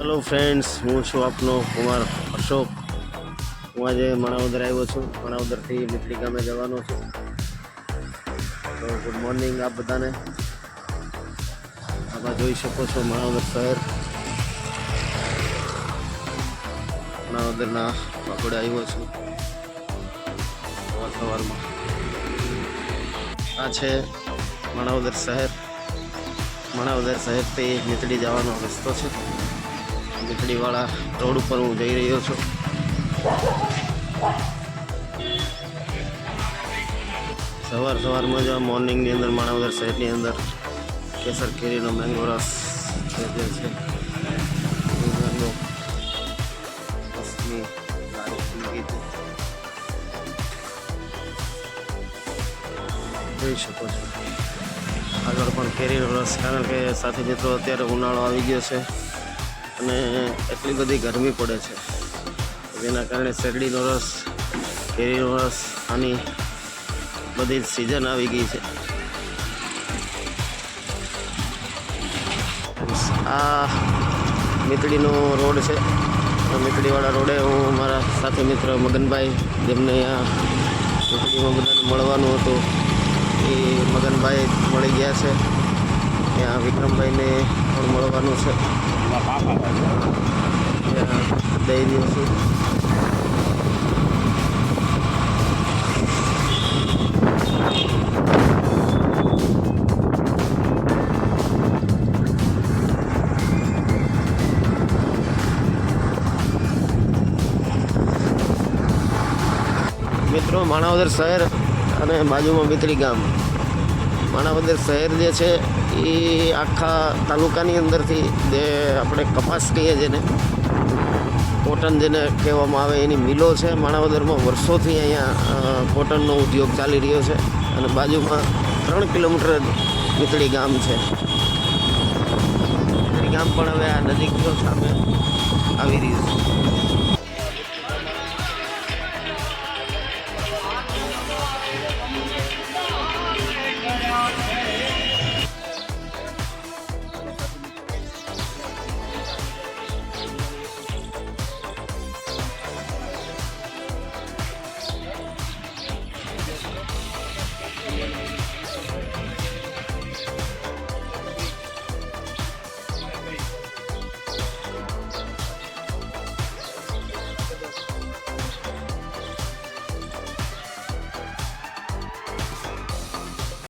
Hello friends હું છું આપનો કુમાર અશોક. હું આજે માણાવદર આવ્યો છું. માણાવદરથી મિત્રી ગામે જવાનો છું. તો ગુડ મોર્નિંગ આપ બધાને. આમાં જોઈ શકો છો માણાવદર શહેર. માણાવદરના વાગોડે આવ્યો છું. સવાર સવારમાં આ છે માણાવદર શહેર. માણાવદર શહેરથી મીતડી જવાનો રસ્તો છે. મીતડીવાળા રોડ ઉપર હું જઈ રહ્યો છું. સવાર સવારમાં મજા મોર્નિંગની અંદર, માણાવદર શહેરની અંદર કેસર કેરીનો મેંગો રસ છે. જે છે. જોઈ શકો છો. આગળ પણ કેરીનો રસ, કારણ કે સાથી મિત્રો, અત્યારે ઉનાળો આવી ગયો છે. અને એટલી બધી ગરમી પડે છે. જેના કારણે શેરડીનો રસ, કેરીનો રસ, આની બધી સિઝન આવી ગઈ છે. આ મીતડીનો રોડ છે. આ મીતડીવાળા રોડે હું મારા સાથી મિત્ર મગનભાઈ, જેમને અહીંયા મીતડીમાં બધાને મળવાનું હતું, એ મગનભાઈ મળી ગયા છે. ત્યાં વિક્રમભાઈને પણ મળવાનું છે. ત્યાં દઈ રહ્યો છું મિત્રો માણાવદર શહેર અને બાજુમાં મિત્રી ગામ. માણાવદર શહેર જે છે, એ આખા તાલુકાની અંદરથી જે આપણે કપાસ કહીએ જેને, કોટન જેને કહેવામાં આવે, એની મિલો છે. માણાવદરમાં વર્ષોથી અહીંયા કોટનનો ઉદ્યોગ ચાલી રહ્યો છે અને બાજુમાં ત્રણ કિલોમીટર મીતળી ગામ છે. મીતળી ગામ પણ હવે આ નજીક સામે આવી રહ્યું છે.